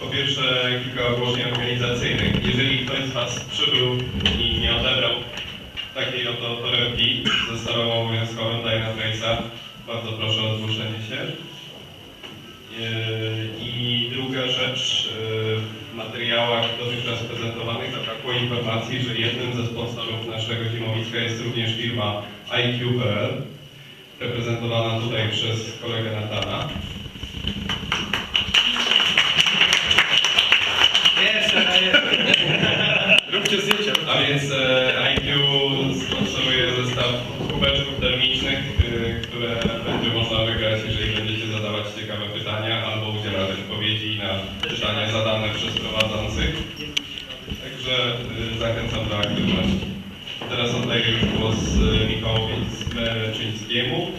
Po pierwsze, kilka ogłoszeń organizacyjnych. Jeżeli ktoś z Was przybył i nie odebrał takiej oto torebki ze starą obowiązkowym Dynatrace'a, bardzo proszę o zgłoszenie się. Yy, I druga rzecz, yy, w materiałach dotychczas prezentowanych zabrakło informacji, że jednym ze sponsorów naszego zimowiska jest również firma IQ.pl, reprezentowana tutaj przez kolegę Natana. Róbcie zdjęcia. A więc e, IQ sponsoruje zestaw kubeczków termicznych, e, które będzie można wygrać, jeżeli będziecie zadawać ciekawe pytania albo udzielać odpowiedzi na pytania zadane przez prowadzących. Także e, zachęcam do aktywności. Teraz oddaję już głos e, Michałowi Mleczyńskiemu,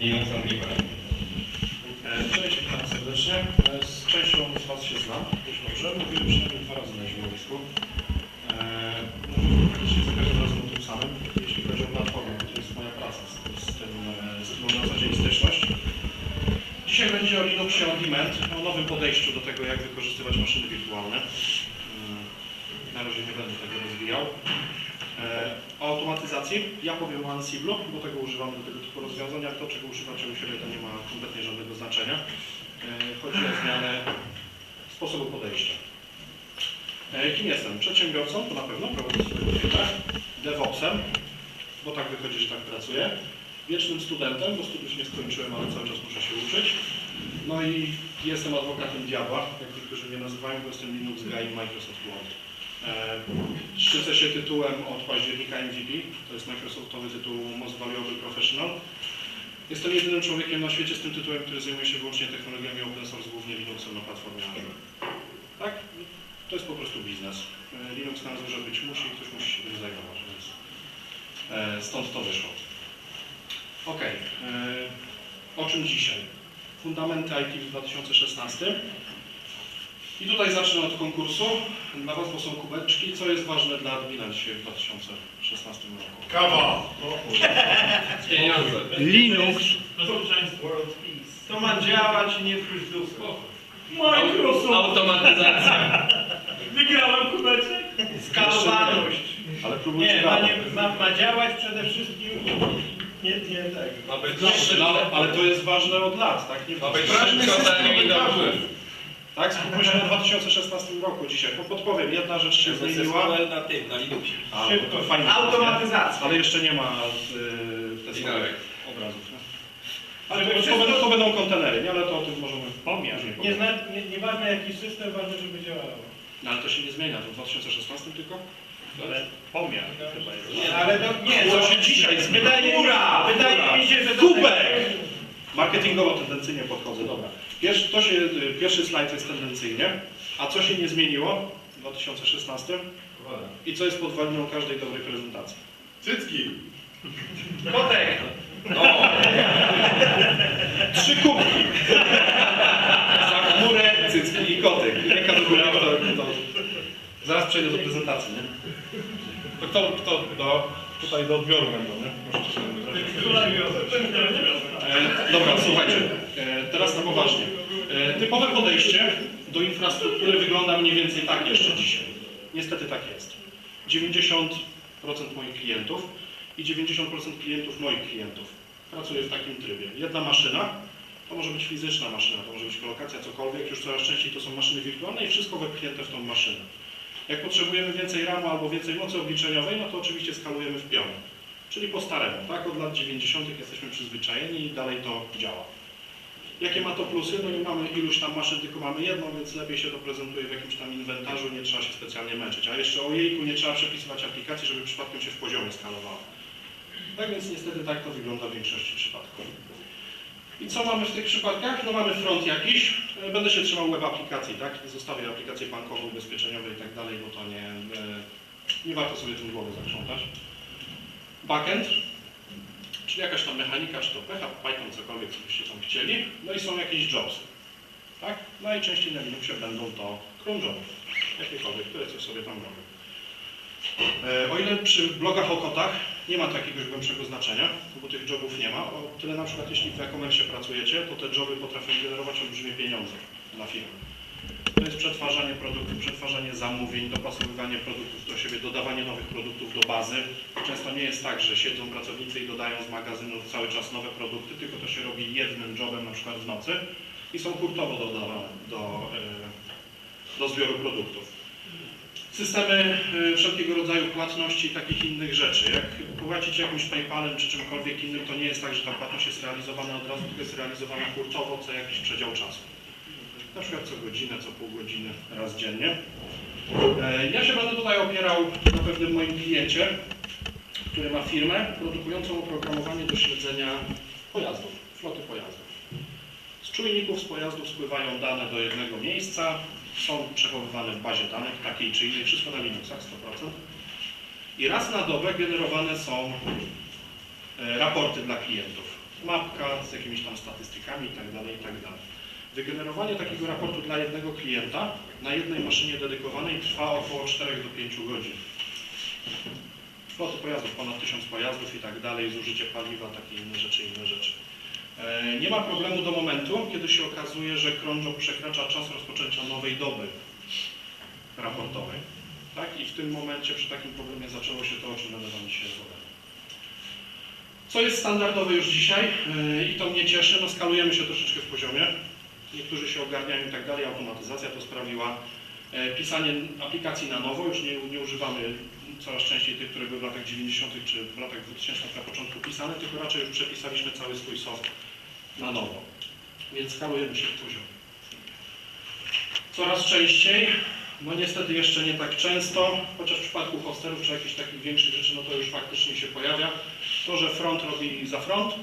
Linux and Libre. E, Cześć, witam serdecznie. E, Z częścią z Was się znam, Mówiłem przynajmniej dwa razy na zimowisku. E, może praktycznie za każdym razem o tym samym, jeśli chodzi o platformę, bo to jest moja praca z, z tym, e, z tym na co dzień styczność. Dzisiaj będzie o Linuxie On o nowym podejściu do tego, jak wykorzystywać maszyny wirtualne. E, Na razie nie będę tego rozwijał. E, O automatyzacji ja powiem o Ansiblu, bo tego używam do tego typu rozwiązań, a to czego używacie u siebie to nie ma kompletnie żadnego znaczenia. Chodzi o zmianę sposobu podejścia. E, Kim jestem? Przedsiębiorcą, to na pewno, prowadzę swojego firmę, DevOpsem, bo tak wychodzi, że tak pracuję. Wiecznym studentem, bo studiów nie skończyłem, ale cały czas muszę się uczyć. No i jestem adwokatem diabła, jak niektórzy mnie nazywają, bo jestem Linux Guy Microsoft Word. E, Szczycę się tytułem od października MVP, to jest Microsoftowy tytuł Most Valuable Professional. Jestem jedynym człowiekiem na świecie z tym tytułem, który zajmuje się wyłącznie technologiami open source, głównie Linuxem na platformie Azure. Tak? To jest po prostu biznes. E, Linux na Azure być musi, ktoś musi się tym zajmować, więc e, stąd to wyszło. Ok, o czym dzisiaj? Fundamenty IT w 2016. I tutaj zacznę od konkursu. Dla Was to są kubeczki. Co jest ważne dla admina dzisiaj w 2016 roku? Kawa! Pieniądze. Linux. World Peace. To ma działać i nie pójść w dupę. Microsoft! Automatyzacja. Wygrałem kubeczek? Skalowalność. Ale próbujcie Nie, ma, nie ma, ma działać przede wszystkim nie, nie tak. Ma być No, ale, ale to jest ważne od lat, tak? Nie Ma być Ważny szybko, system tanim i komentarza. dobrze. Tak, skupmy na 2016 roku dzisiaj. Bo podpowiem, jedna rzecz się zmieniła. na tym, na Linuxie. Szybko. fajnie. Automatyzacja. Ale jeszcze nie ma y, testowych Finałek. obrazów. Nie? Ale to, to, będą, to będą kontenery, nie? Ale to o tym możemy Pomiar. później Nie, nie, nieważne jaki system, ważne, żeby działało. No, ale to się nie zmienia, to w 2016 tylko? Ale pomiar chyba jest. Nie, ale to nie. Co to- się dzisiaj zmienia? Wydaje, mi się, że to Kubek! Marketingowo tendencyjnie podchodzę, dobra. Pierwszy, to się, y, pierwszy slajd jest tendencyjnie. A co się nie zmieniło w 2016? I co jest podwaliną każdej dobrej prezentacji? Cycki! Kotek. Trzy kubki! Za chmurę, cycki i kotek. Jaka do góry to, to... Zaraz przejdę do prezentacji, nie? To kto, kto do, tutaj do odbioru będą, nie? Możecie Dobra, słuchajcie, e, teraz na poważnie. E, Typowe podejście do infrastruktury wygląda mniej więcej tak jeszcze dzisiaj. Niestety tak jest. 90% moich klientów i 90% klientów moich klientów pracuje w takim trybie. Jedna maszyna, to może być fizyczna maszyna, to może być kolokacja, cokolwiek, już coraz częściej to są maszyny wirtualne i wszystko wepchnięte w tą maszynę. Jak potrzebujemy więcej RAMu albo więcej mocy obliczeniowej, no to oczywiście skalujemy w piony. Czyli po staremu, tak? Od lat 90. jesteśmy przyzwyczajeni i dalej to działa. Jakie ma to plusy? No nie mamy iluś tam maszyn, tylko mamy jedną, więc lepiej się to prezentuje w jakimś tam inwentarzu, nie trzeba się specjalnie męczyć. A jeszcze o jejku nie trzeba przepisywać aplikacji, żeby przypadkiem się w poziomie skalowało. Tak więc niestety tak to wygląda w większości przypadków. I co mamy w tych przypadkach? No mamy front jakiś. E, Będę się trzymał web aplikacji, tak? Zostawię aplikację bankową, ubezpieczeniowe i tak dalej, bo to nie, e, nie warto sobie tym głowy zakrzątać. Backend, czyli jakaś tam mechanika, czy to PHP, Python, cokolwiek, co byście tam chcieli. No i są jakieś jobsy, tak? Najczęściej na Linuxie będą to cron joby, jakiekolwiek, które coś sobie tam robią. E, O ile przy blogach o kotach nie ma to jakiegoś głębszego znaczenia, bo tych jobów nie ma, o tyle na przykład jeśli w e-commerce pracujecie, to te joby potrafią generować olbrzymie pieniądze dla firmy. To jest przetwarzanie produktów, przetwarzanie zamówień, dopasowywanie produktów do siebie, dodawanie nowych produktów do bazy. Często nie jest tak, że siedzą pracownicy i dodają z magazynu cały czas nowe produkty, tylko to się robi jednym jobem, na przykład w nocy i są hurtowo dodawane do, e, do zbioru produktów. Systemy e, wszelkiego rodzaju płatności i takich innych rzeczy. Jak płacicie jakimś PayPalem czy czymkolwiek innym, to nie jest tak, że ta płatność jest realizowana od razu, tylko jest realizowana hurtowo co jakiś przedział czasu. Na przykład co godzinę, co pół godziny, raz dziennie. E, Ja się będę tutaj opierał na pewnym moim kliencie, który ma firmę produkującą oprogramowanie do śledzenia pojazdów, floty pojazdów. Z czujników z pojazdów spływają dane do jednego miejsca, są przechowywane w bazie danych takiej czy innej, wszystko na Linuxach 100%. I raz na dobę generowane są e, raporty dla klientów. Mapka z jakimiś tam statystykami itd. itd. Wygenerowanie takiego raportu dla jednego klienta na jednej maszynie dedykowanej trwa około 4 do 5 godzin. Floty pojazdów, ponad 1000 pojazdów i tak dalej, zużycie paliwa, takie inne rzeczy, inne rzeczy. E, Nie ma problemu do momentu, kiedy się okazuje, że krążok przekracza czas rozpoczęcia nowej doby raportowej. Tak? I w tym momencie przy takim problemie zaczęło się to, o czym będę Wam dzisiaj opowiadał. Co jest standardowe już dzisiaj e, i to mnie cieszy, no skalujemy się troszeczkę w poziomie. Niektórzy się ogarniają i tak dalej, automatyzacja to sprawiła. E, Pisanie aplikacji na nowo, już nie, nie używamy coraz częściej tych, które były w latach 90. czy w latach 2000 na początku pisane, tylko raczej już przepisaliśmy cały swój soft na nowo. Więc skalujemy się w poziomie. Coraz częściej, no niestety jeszcze nie tak często, chociaż w przypadku hosterów czy jakichś takich większych rzeczy, no to już faktycznie się pojawia, to, że front robi za front,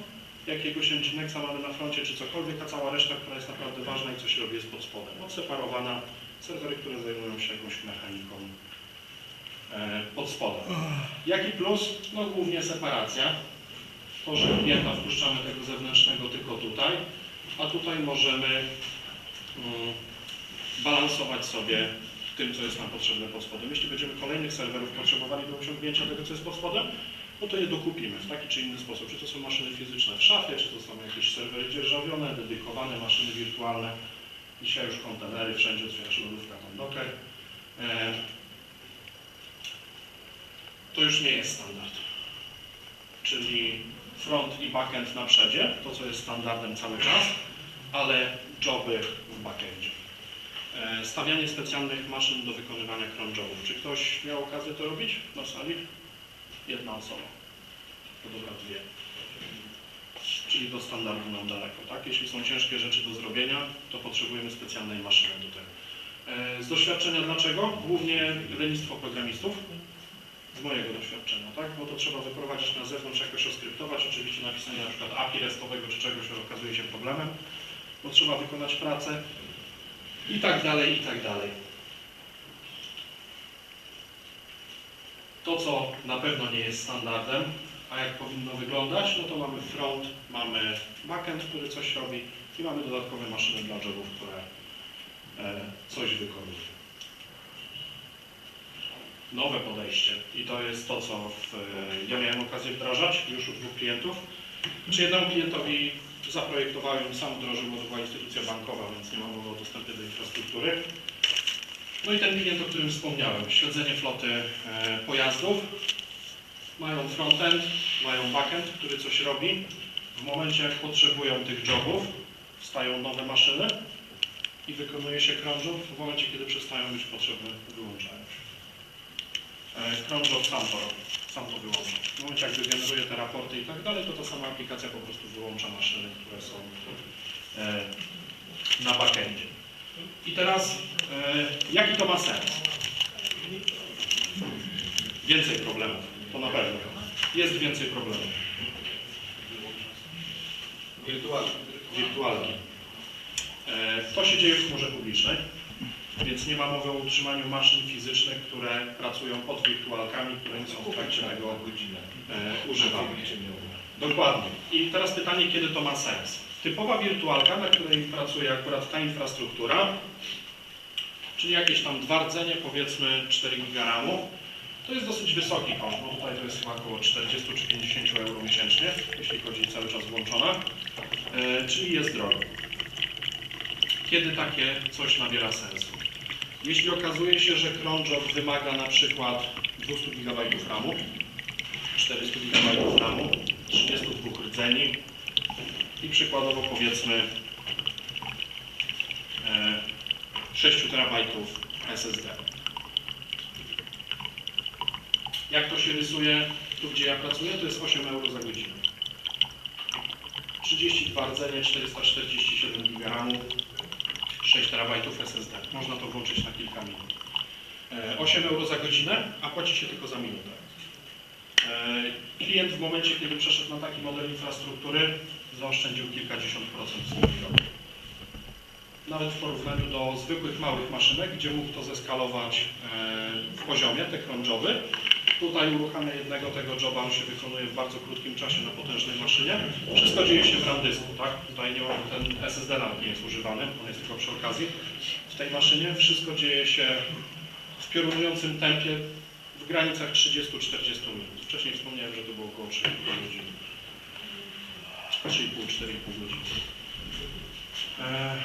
jakiegoś Nginxa mamy na froncie czy cokolwiek, a cała reszta, która jest naprawdę ważna i coś robi jest pod spodem. Odseparowana, serwery, które zajmują się jakąś mechaniką e, pod spodem. Jaki plus? No głównie separacja. To, że klienta wpuszczamy tego zewnętrznego tylko tutaj, a tutaj możemy mm, balansować sobie tym, co jest nam potrzebne pod spodem. Jeśli będziemy kolejnych serwerów potrzebowali do osiągnięcia tego, co jest pod spodem, no to je dokupimy w taki czy inny sposób. Czy to są maszyny fizyczne w szafie, czy to są jakieś serwery dzierżawione, dedykowane maszyny wirtualne. Dzisiaj już kontenery, wszędzie otwierasz lodówka, tam docker. E, to już nie jest standard. Czyli front i backend na przedzie, to co jest standardem cały czas, ale joby w backendzie. E, Stawianie specjalnych maszyn do wykonywania cron jobów. Czy ktoś miał okazję to robić na sali? Jedna osoba. To dobra dwie. Czyli do standardu nam daleko, tak? Jeśli są ciężkie rzeczy do zrobienia, to potrzebujemy specjalnej maszyny do tego. E, Z doświadczenia dlaczego? Głównie lenistwo programistów. Z mojego doświadczenia, tak? Bo to trzeba wyprowadzić na zewnątrz, jakoś oskryptować. Oczywiście napisanie na przykład API restowego czy czegoś okazuje się problemem, bo trzeba wykonać pracę i tak dalej, i tak dalej. To, co na pewno nie jest standardem, a jak powinno wyglądać, no to mamy front, mamy backend, który coś robi i mamy dodatkowe maszyny dla jobów, które e, coś wykonują. Nowe podejście i to jest to, co w, ja miałem okazję wdrażać już u dwóch klientów. Czy jednemu klientowi zaprojektowałem, sam wdrożył, to była instytucja bankowa, więc nie mam mowy o dostępie do infrastruktury. No i ten klient, o którym wspomniałem, śledzenie floty e, pojazdów. Mają frontend, mają backend, który coś robi. W momencie, jak potrzebują tych jobów, wstają nowe maszyny i wykonuje się job. W momencie, kiedy przestają być potrzebne, wyłączają się. E, job sam to robi, sam to wyłącza. W momencie, jak wygeneruje te raporty i tak dalej, to ta sama aplikacja po prostu wyłącza maszyny, które są e, na backendzie. I teraz, e, jaki to ma sens? Więcej problemów, to na pewno. Jest więcej problemów. Wirtualnie. Wirtualki. E, to się dzieje w chmurze publicznej, więc nie ma mowy o utrzymaniu maszyn fizycznych, które pracują pod wirtualkami, które nie są w trakcie tego e, używane. Dokładnie. I teraz pytanie, kiedy to ma sens? Typowa wirtualka, na której pracuje akurat ta infrastruktura, czyli jakieś tam dwa rdzenie, powiedzmy 4 giga RAMu, to jest dosyć wysoki koszt, tutaj to jest chyba około 40 czy 50 euro miesięcznie, jeśli chodzi cały czas włączona, e, czyli jest drogo. Kiedy takie coś nabiera sensu? Jeśli okazuje się, że job wymaga na przykład 200 GB RAMu, 400 GB RAMu, 32 rdzeni i przykładowo powiedzmy e, 6 terabajtów SSD. Jak to się rysuje tu, gdzie ja pracuję, to jest 8 euro za godzinę. 32 rdzenie, 447 GB RAMu, 6 terabajtów SSD. Można to włączyć na kilka minut. E, 8 euro za godzinę, a płaci się tylko za minutę. E, Klient w momencie, kiedy przeszedł na taki model infrastruktury, zaoszczędził kilkadziesiąt procent swojego. Nawet w porównaniu do zwykłych małych maszynek, gdzie mógł to zeskalować e, w poziomie, te joby. Tutaj uruchamia jednego tego joba, on się wykonuje w bardzo krótkim czasie na potężnej maszynie. Wszystko dzieje się w RAM dysku, tak? Tutaj nie ma, ten SSD nawet nie jest używany, on jest tylko przy okazji. W tej maszynie wszystko dzieje się w piorunującym tempie granicach 30-40 minut. Wcześniej wspomniałem, że to było około 3,5 godziny. 3,5-4,5 godziny. E,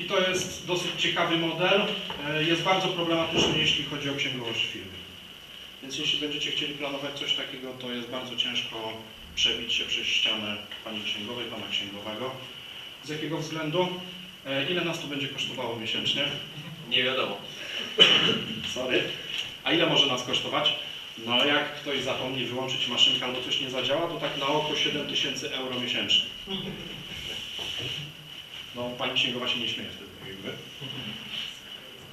I to jest dosyć ciekawy model. E, Jest bardzo problematyczny, jeśli chodzi o księgowość firmy. Więc jeśli będziecie chcieli planować coś takiego, to jest bardzo ciężko przebić się przez ścianę pani księgowej, pana księgowego. Z jakiego względu? E, Ile nas to będzie kosztowało miesięcznie? Nie wiadomo. Sorry. A ile może nas kosztować? No jak ktoś zapomni wyłączyć maszynkę albo coś nie zadziała, to tak na oko 7 tysięcy euro miesięcznie. No pani księgowa się nie śmieje wtedy jakby.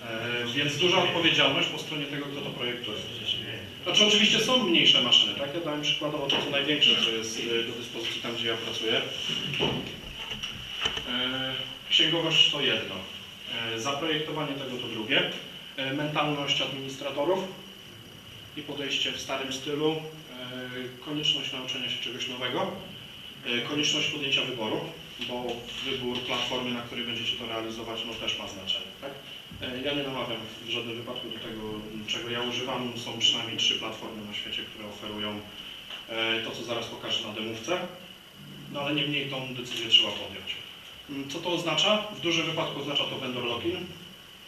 E, więc duża odpowiedzialność po stronie tego, kto to projektuje. Znaczy oczywiście są mniejsze maszyny, tak? Ja dałem przykładowo to co największe, co jest e, do dyspozycji tam, gdzie ja pracuję. E, Księgowość to jedno. E, Zaprojektowanie tego to drugie. E, Mentalność administratorów i podejście w starym stylu. E, Konieczność nauczenia się czegoś nowego. E, Konieczność podjęcia wyboru, bo wybór platformy, na której będziecie to realizować, no też ma znaczenie. Tak? Ja nie namawiam w żadnym wypadku do tego, czego ja używam. Są przynajmniej trzy platformy na świecie, które oferują to, co zaraz pokażę na demówce. No ale niemniej tą decyzję trzeba podjąć. Mm, Co to oznacza? W dużym wypadku oznacza to vendor login,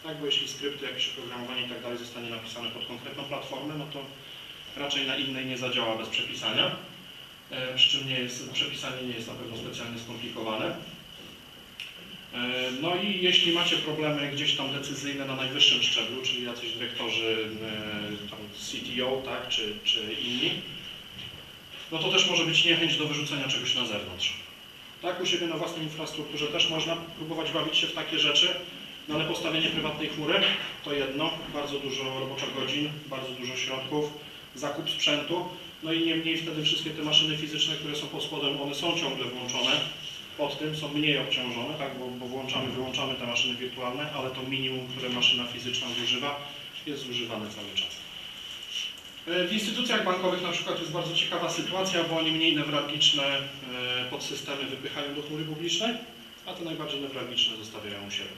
tak, bo jeśli skrypty, jakieś oprogramowanie i tak dalej zostanie napisane pod konkretną platformę, no to raczej na innej nie zadziała bez przepisania. E, przy czym nie jest, przepisanie nie jest na pewno specjalnie skomplikowane. E, no i jeśli macie problemy gdzieś tam decyzyjne na najwyższym szczeblu, czyli jacyś dyrektorzy, e, tam CTO, tak, czy, czy inni, no to też może być niechęć do wyrzucenia czegoś na zewnątrz. Tak, u siebie na własnej infrastrukturze też można próbować bawić się w takie rzeczy, no ale postawienie prywatnej chmury to jedno, bardzo dużo roboczo godzin, bardzo dużo środków, zakup sprzętu, no i niemniej wtedy wszystkie te maszyny fizyczne, które są pod spodem, one są ciągle włączone, pod tym są mniej obciążone, tak, bo, bo włączamy, wyłączamy te maszyny wirtualne, ale to minimum, które maszyna fizyczna zużywa, jest zużywane cały czas. E, W instytucjach bankowych na przykład jest bardzo ciekawa sytuacja, bo oni mniej newralgiczne e, podsystemy wypychają do chmury publicznej, a te najbardziej newralgiczne zostawiają u siebie.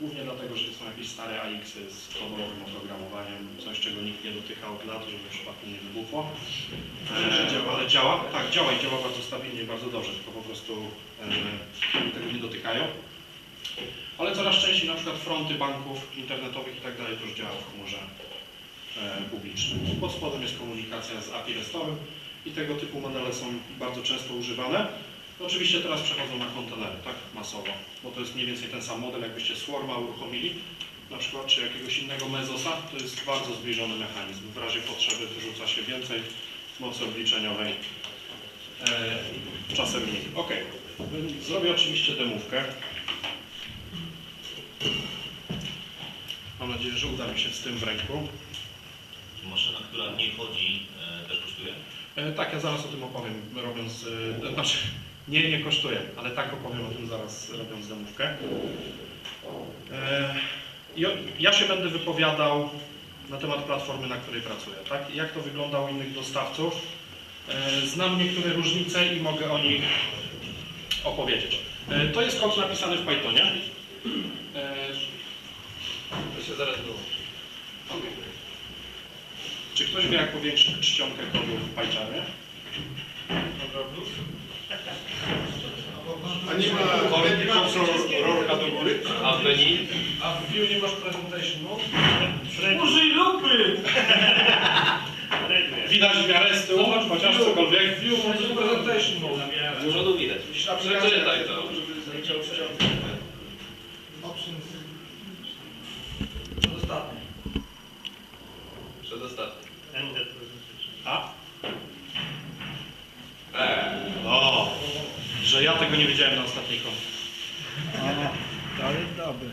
Głównie dlatego, że to są jakieś stare AX-y z toborowym oprogramowaniem, coś czego nikt nie dotyka od lat, żeby przypadkiem nie wybuchło. E, ale działa, tak, działa i działa bardzo stabilnie i bardzo dobrze, tylko po prostu e, tego nie dotykają. Ale coraz częściej na przykład fronty banków internetowych i tak dalej już działa w chmurze e, publicznej. Pod spodem jest komunikacja z API RESTowym i tego typu modele są bardzo często używane. Oczywiście teraz przechodzą na kontenery, tak, masowo, bo to jest mniej więcej ten sam model, jakbyście Swarma uruchomili, na przykład, czy jakiegoś innego Mezosa, to jest bardzo zbliżony mechanizm. W razie potrzeby wyrzuca się więcej mocy obliczeniowej, e, czasem mniej. Ok, zrobię oczywiście demówkę. Mam nadzieję, że uda mi się z tym w ręku. Maszyna, która nie chodzi, e, też kosztuje? E, tak, ja zaraz o tym opowiem, robiąc, e, znaczy, nie, nie kosztuje, ale tak opowiem o tym zaraz, robiąc demówkę. E, ja się będę wypowiadał na temat platformy, na której pracuję, tak? Jak to wygląda u innych dostawców. E, znam niektóre różnice i mogę o nich opowiedzieć. E, to jest kod napisany w Pythonie. To się zaraz było. okej. Czy ktoś wie, jak powiększyć czcionkę kodu w PyCharmie? Dobra, plus. A nie ma, nie ma rurka do góry? A w menu? A w view nie masz presentation mode? Użyj lupy! Widać w miarę z tyłu, chociaż cokolwiek. View, może presentation mode. Z przodu widać. Przeczytaj to. Options. Przedostatnie. Przedostatni. A? O, że ja tego nie wiedziałem na ostatniej kon. To jest dobre.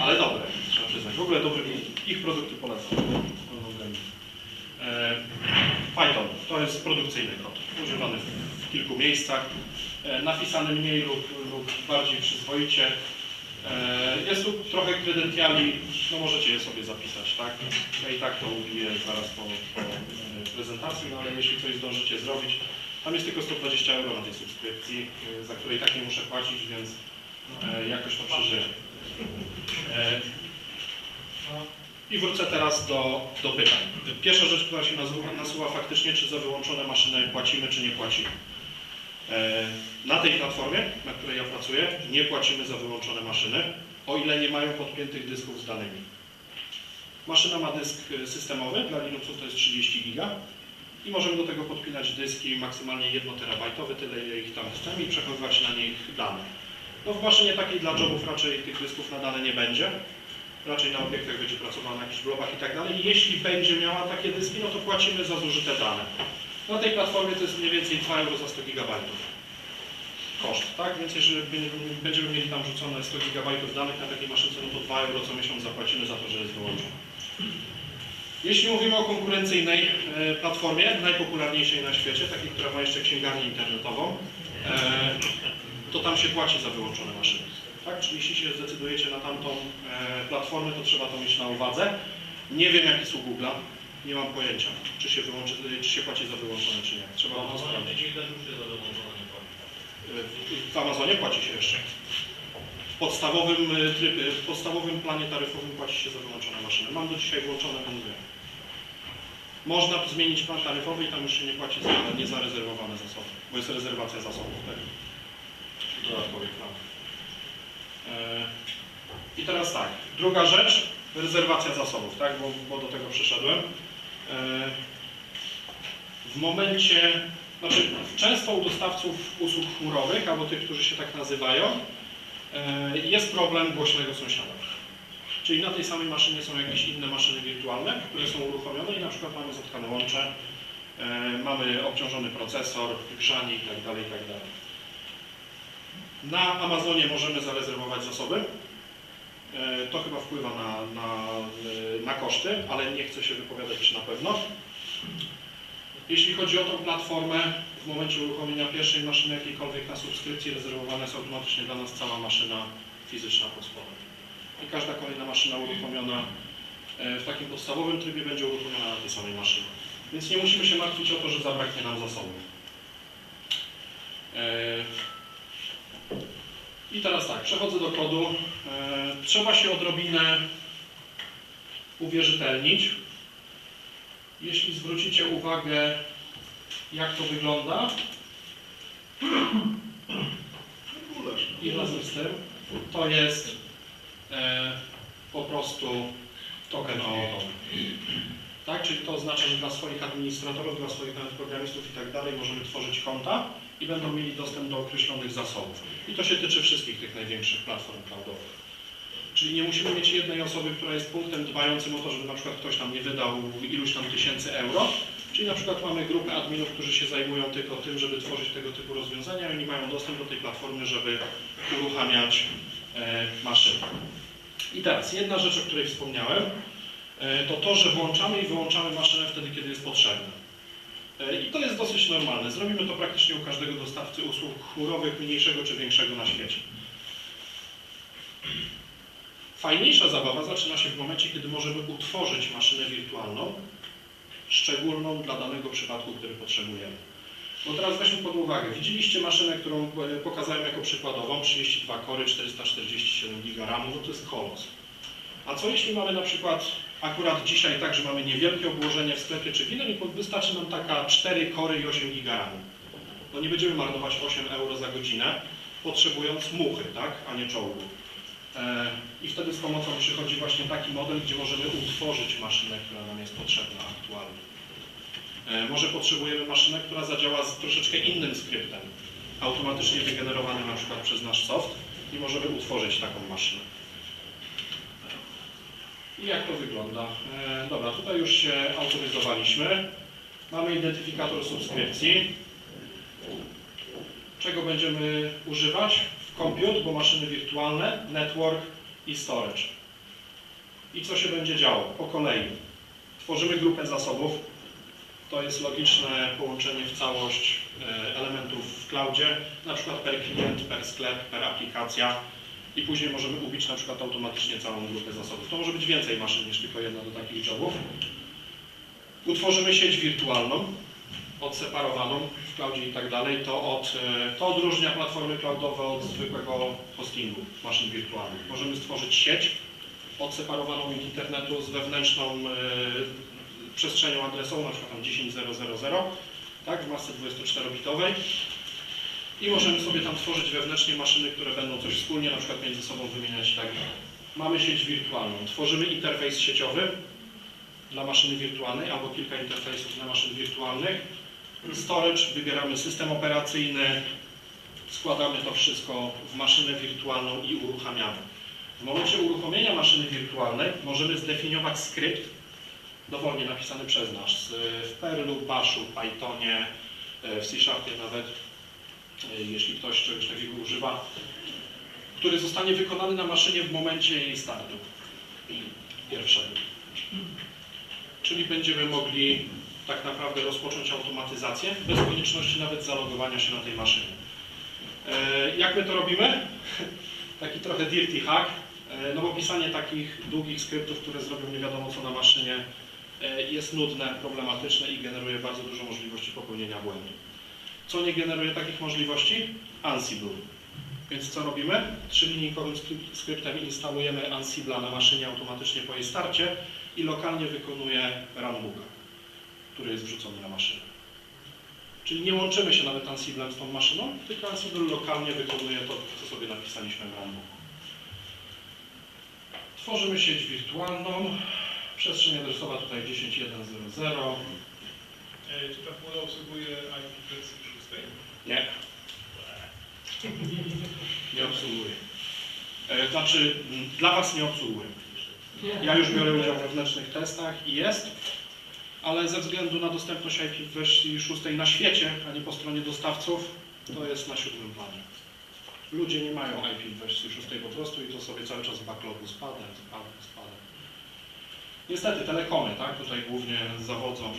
Ale dobre, trzeba przyznać. W ogóle dobry ich produkty polecam. E, Python to jest produkcyjny kod, używany w- w kilku miejscach, e, napisany mniej lub, lub bardziej przyzwoicie. E, Jest tu trochę kredentiali, no możecie je sobie zapisać, tak? Ja i tak to ubiję zaraz po, po prezentacji, no ale jeśli coś zdążycie zrobić, tam jest tylko 120 euro na tej subskrypcji, e, za której tak nie muszę płacić, więc e, jakoś to przeżyję. E, I wrócę teraz do, do pytań. Pierwsza rzecz, która się nasuwa, nasuwa faktycznie, czy za wyłączone maszyny płacimy, czy nie płacimy. E, Na tej platformie, na której ja pracuję, nie płacimy za wyłączone maszyny, o ile nie mają podpiętych dysków z danymi. Maszyna ma dysk systemowy, dla Linuxów to jest 30 giga i możemy do tego podpinać dyski maksymalnie 1 terabajtowy, tyle ich tam chcemy i przechowywać na nich dane. No w maszynie takiej dla jobów raczej tych dysków na dane nie będzie. Raczej na obiektach będzie pracowała na jakichś blobach i tak dalej. Jeśli będzie miała takie dyski, no to płacimy za zużyte dane. Na tej platformie to jest mniej więcej 2 euro za 100 GB. Koszt, tak? Więc jeżeli będziemy mieli tam rzucone 100 GB danych na takiej maszynce, no to 2 euro co miesiąc zapłacimy za to, że jest wyłączona. Jeśli mówimy o konkurencyjnej e, platformie, najpopularniejszej na świecie, takiej, która ma jeszcze księgarnię internetową, e, to tam się płaci za wyłączone maszyny. Tak? Czyli jeśli się zdecydujecie na tamtą e, platformę, to trzeba to mieć na uwadze. Nie wiem, jaki jest u Google'a, nie mam pojęcia, czy się, wyłączy, czy się płaci za wyłączone, czy nie. Trzeba to sprawdzić. Płaci. W Amazonie płaci się jeszcze. W podstawowym, tryb, y, w podstawowym planie taryfowym płaci się za wyłączone maszyny. Mam do dzisiaj włączone, bo mówię. Można zmienić plan taryfowy i tam już się nie płaci za niezarezerwowane zasoby, bo jest rezerwacja zasobów. Tak? Dodatkowy plan. E, I teraz tak, druga rzecz, rezerwacja zasobów, tak? bo, bo do tego przeszedłem. E, w momencie, znaczy często u dostawców usług chmurowych, albo tych, którzy się tak nazywają, e, jest problem głośnego sąsiada. Czyli na tej samej maszynie są jakieś inne maszyny wirtualne, które są uruchomione i na przykład mamy zatkane łącze, e, mamy obciążony procesor, grzanie itd. itd. Na Amazonie możemy zarezerwować zasoby. E, To chyba wpływa na, na, e, na koszty, ale nie chcę się wypowiadać czy na pewno. Jeśli chodzi o tą platformę, w momencie uruchomienia pierwszej maszyny jakiejkolwiek na subskrypcji rezerwowana jest automatycznie dla nas cała maszyna fizyczna pod spodem. I każda kolejna maszyna uruchomiona e, w takim podstawowym trybie będzie uruchomiona na tej samej maszynie. Więc nie musimy się martwić o to, że zabraknie nam zasobów. E, I teraz tak, przechodzę do kodu. E, Trzeba się odrobinę uwierzytelnić. Jeśli zwrócicie uwagę, jak to wygląda, i razem z tym, to jest po prostu token. Tak, czyli to oznacza, że dla swoich administratorów, dla swoich nawet programistów i tak dalej możemy tworzyć konta i będą mieli dostęp do określonych zasobów. I to się tyczy wszystkich tych największych platform cloudowych. Czyli nie musimy mieć jednej osoby, która jest punktem dbającym o to, żeby na przykład ktoś nam nie wydał iluś tam tysięcy euro. Czyli na przykład mamy grupę adminów, którzy się zajmują tylko tym, żeby tworzyć tego typu rozwiązania i oni mają dostęp do tej platformy, żeby uruchamiać e, maszyny. I teraz jedna rzecz, o której wspomniałem, e, to to, że włączamy i wyłączamy maszynę wtedy, kiedy jest potrzebne. E, I to jest dosyć normalne. Zrobimy to praktycznie u każdego dostawcy usług chmurowych, mniejszego czy większego na świecie. Fajniejsza zabawa zaczyna się w momencie, kiedy możemy utworzyć maszynę wirtualną, szczególną dla danego przypadku, który potrzebujemy. No teraz weźmy pod uwagę, widzieliście maszynę, którą e, pokazałem jako przykładową, 32 kory, 447 GB RAMu, no to jest kolos. A co jeśli mamy na przykład akurat dzisiaj tak, że mamy niewielkie obłożenie w sklepie czy w innym i wystarczy nam taka 4 kory i 8 GB RAMu. No nie będziemy marnować 8 euro za godzinę, potrzebując muchy, tak, a nie czołgu. E, I wtedy z pomocą przychodzi właśnie taki model, gdzie możemy utworzyć maszynę, która nam jest potrzebna aktualnie. E, Może potrzebujemy maszynę, która zadziała z troszeczkę innym skryptem, automatycznie wygenerowanym na przykład przez nasz soft i możemy utworzyć taką maszynę. I jak to wygląda? E, dobra, tutaj już się autoryzowaliśmy. Mamy identyfikator subskrypcji. Czego będziemy używać? W compute, bo maszyny wirtualne, network i storage. I co się będzie działo? Po kolei. Tworzymy grupę zasobów. To jest logiczne połączenie w całość e, elementów w cloudzie, na przykład per klient, per sklep, per aplikacja i później możemy ubić na przykład automatycznie całą grupę zasobów. To może być więcej maszyn niż tylko jedna do takich jobów. Utworzymy sieć wirtualną, odseparowaną w cloudzie i tak dalej. To, od, e, to odróżnia platformy cloudowe od zwykłego hostingu maszyn wirtualnych. Możemy stworzyć sieć odseparowaną od internetu z wewnętrzną e, przestrzenią adresową, na przykład tam 10000, tak, w masce 24-bitowej. I możemy sobie tam tworzyć wewnętrznie maszyny, które będą coś wspólnie na przykład między sobą wymieniać i tak dalej. Mamy sieć wirtualną. Tworzymy interfejs sieciowy dla maszyny wirtualnej albo kilka interfejsów dla maszyn wirtualnych. Storage, wybieramy system operacyjny, składamy to wszystko w maszynę wirtualną i uruchamiamy. W momencie uruchomienia maszyny wirtualnej możemy zdefiniować skrypt dowolnie napisany przez nas w Perlu, Bashu, Pythonie, w C Sharpie nawet, e, jeśli ktoś czegoś takiego używa, który zostanie wykonany na maszynie w momencie jej startu pierwszego. Czyli będziemy mogli tak naprawdę rozpocząć automatyzację bez konieczności nawet zalogowania się na tej maszynie. Jak my to robimy? Taki trochę dirty hack, no bo pisanie takich długich skryptów, które zrobią nie wiadomo co na maszynie, jest nudne, problematyczne i generuje bardzo dużo możliwości popełnienia błędu. Co nie generuje takich możliwości? Ansible. Więc co robimy? Trzylinijkowym skryp- skryptem instalujemy Ansible'a na maszynie automatycznie po jej starcie i lokalnie wykonuje runbooka, który jest wrzucony na maszynę. Czyli nie łączymy się nawet Ansiblem z tą maszyną, tylko Ansible lokalnie wykonuje to, co sobie napisaliśmy w runbooku. Tworzymy sieć wirtualną. Przestrzeń adresowa tutaj 10.1.0.0. E, Czy ta chmura obsługuje IP wersji 6? Nie. Nie obsługuje. E, Znaczy, dla Was nie obsługuje. Ja już biorę udział we wewnętrznych testach i jest, ale ze względu na dostępność IP w wersji 6 na świecie, a nie po stronie dostawców, to jest na siódmym planie. Ludzie nie mają IP w wersji 6 po prostu i to sobie cały czas w backlogu spada, spada, spada. Niestety telekomy, tak, tutaj głównie zawodzą.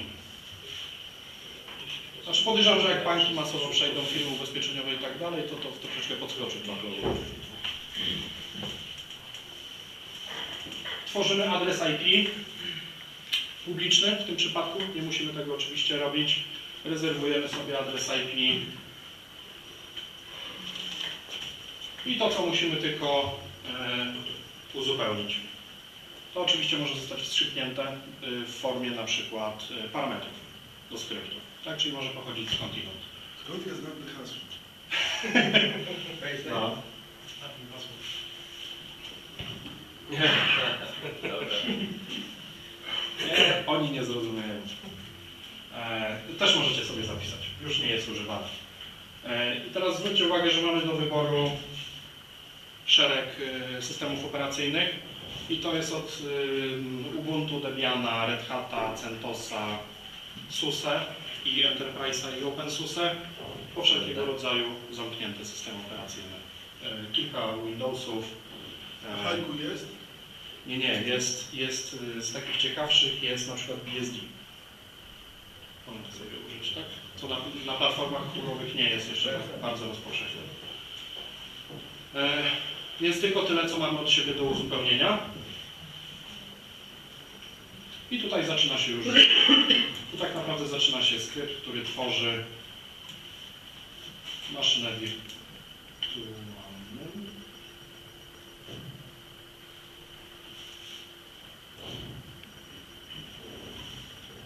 Znaczy podejrzewam, że jak banki masowo przejdą, firmy ubezpieczeniowe i tak dalej, to to troszeczkę podskoczy w backlogu. Tworzymy adres IP publiczny w tym przypadku, nie musimy tego oczywiście robić. Rezerwujemy sobie adres IP. I to, co musimy tylko e, uzupełnić. To oczywiście może zostać wstrzyknięte e, w formie na przykład e, parametrów do skryptu. Tak, czyli może pochodzić skądinąd. Skąd jest znane hasło? No. Nie, oni nie zrozumieją. E, też możecie sobie zapisać. Już nie jest używane. E, I teraz zwróćcie uwagę, że mamy do wyboru szereg e, systemów operacyjnych i to jest od e, Ubuntu, Debiana, Red Hata, CentOSa, SUSE i Enterprise'a i OpenSUSE po wszelkiego rodzaju zamknięte systemy operacyjne. E, Kilka Windowsów. e, Hajku jest? nie, nie, jest, jest y, z takich ciekawszych jest na przykład BSD. Można sobie użyć, tak? Co na, na platformach chmurowych nie jest jeszcze bardzo rozpowszechnione. Więc tylko tyle, co mamy od siebie do uzupełnienia. I tutaj zaczyna się już, tu tak naprawdę zaczyna się skrypt, który tworzy maszynę wirtualną.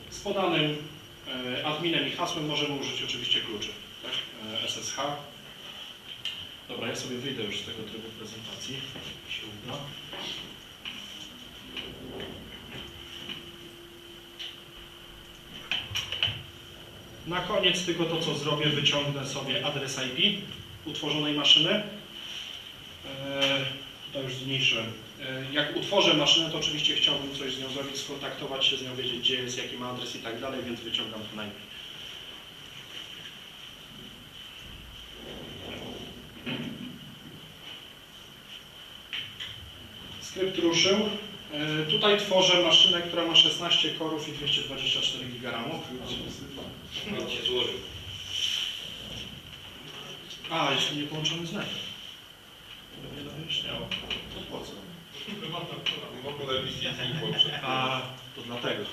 Z podanym e, adminem i hasłem możemy użyć oczywiście kluczy, tak? e, SSH. Dobra, ja sobie wyjdę już z tego trybu prezentacji. Się uda. Na koniec tylko to, co zrobię, wyciągnę sobie adres IP utworzonej maszyny. Eee, to już zmniejszę. Eee, jak utworzę maszynę, to oczywiście chciałbym coś z nią zrobić, skontaktować się z nią, wiedzieć gdzie jest, jaki ma adres i tak dalej, więc wyciągam to najpierw. Skrypt ruszył. E, Tutaj tworzę maszynę, która ma 16 korów i 224 gigaramów. On się złożył. A, jeśli nie połączony z netem. To nie wyjaśniało. To po co? Prywatna pora. W ogóle poprzez. A, to dlatego.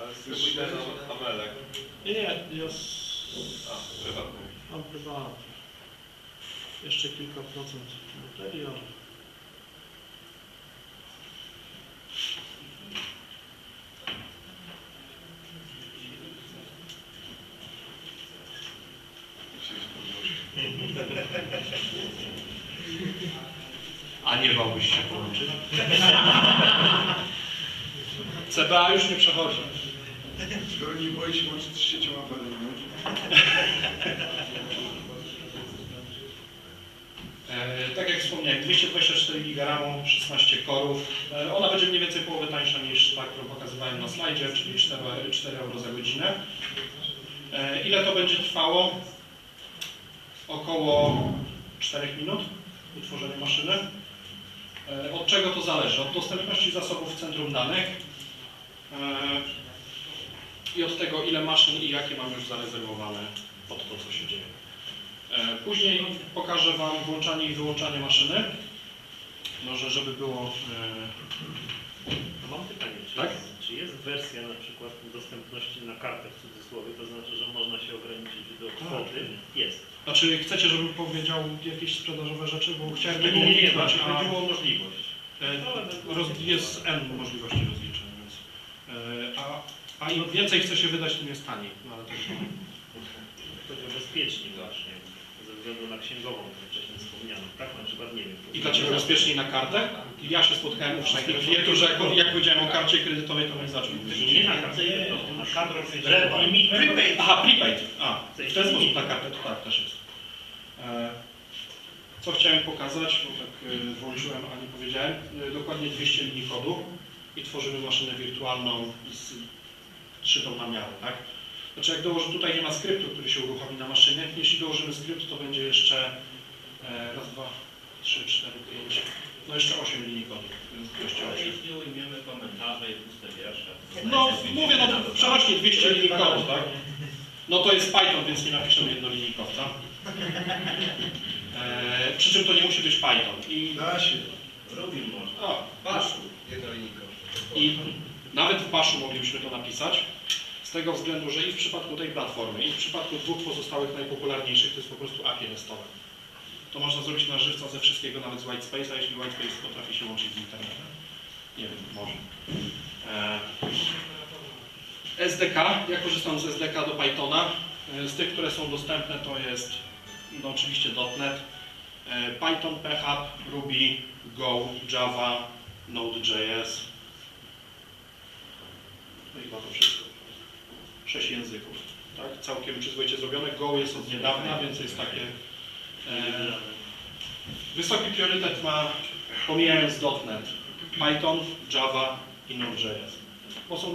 Ale spróbujcie na Amelek. Nie, nie, ja. A, prywatny. mam prywatnie. Jeszcze kilka procent baterii, ale... A nie bałbyś się połączyć? CBA już nie przechodzi. Skoro nie boi się łączyć z siecią awaryjną, tak jak wspomniałem, 224 GB RAM, 16 korów. E, ona będzie mniej więcej połowę tańsza niż ta, którą pokazywałem na slajdzie, czyli 4, 4 euro za godzinę. E, ile to będzie trwało? Około 4 minut utworzenie maszyny. E, od czego to zależy? Od dostępności zasobów w centrum danych e, i od tego, ile maszyn i jakie mam już zarezerwowane pod to, co się dzieje. E, Później pokażę Wam włączanie i wyłączanie maszyny. Może, żeby było... Mam pytanie, czy, Tak? jest, czy jest wersja na przykład dostępności na kartę w cudzysłowie, to znaczy, że można się ograniczyć do kwoty? Jest. E, znaczy, chcecie, żebym powiedział jakieś sprzedażowe rzeczy? Bo chciałem Nie, tego nie, nie, a chodziło o możliwość. e, roz, jest N możliwości rozliczeń, więc... e, A, a im więcej chce się wydać, tym jest taniej. No, ale to Chodzi o bezpieczniej właśnie, względu na księgową, którą wcześniej wspomniano. Tak na przykład, nie wiem. I dlaczego bezpieczniej na kartę? Ja się spotkałem u wszystkich klientów, że jak, jak powiedziałem o karcie kredytowej, to zaczął mówić. Nie na kartę, no, na kartę. Prepaid. Aha, prepaid. A, w ten sposób na kartę to tak też jest. Co chciałem pokazać, bo tak e, włączyłem, a nie powiedziałem. E, Dokładnie 200 linii kodu i tworzymy maszynę wirtualną z szytą na miarę, tak? Znaczy jak dołożę, tutaj nie ma skryptu, który się uruchomi na maszynie. Jeśli dołożymy skrypt, to będzie jeszcze e, raz, dwa, trzy, cztery, pięć, no jeszcze 8 linii kodu, więc 208. Jeśli ujmiemy komentarze i puste wiersze. No, mówię, no przerośnie 200 linii kodu, tak? No to jest Python, więc nie napiszemy jednolinijkowca. Eee, przy czym to nie musi być Python. I, da się. Rubin można. o, Baszu. I nawet w Baszu moglibyśmy to napisać, z tego względu, że i w przypadku tej platformy, i w przypadku dwóch pozostałych najpopularniejszych, to jest po prostu API restowe. To można zrobić na żywca ze wszystkiego, nawet z Whitespace'a, jeśli Whitespace potrafi się łączyć z internetem. Nie wiem, może. Eee, SDK, ja korzystam z SDK do Pythona. E, Z tych, które są dostępne, to jest no, oczywiście .NET, e, Python, PHP, Ruby, Go, Java, Node.js. No i chyba to wszystko. Sześć języków. Tak? Całkiem przyzwoicie zrobione. Go jest od niedawna, więc jest takie... E, wysoki priorytet ma, pomijając .NET, Python, Java i Node.js.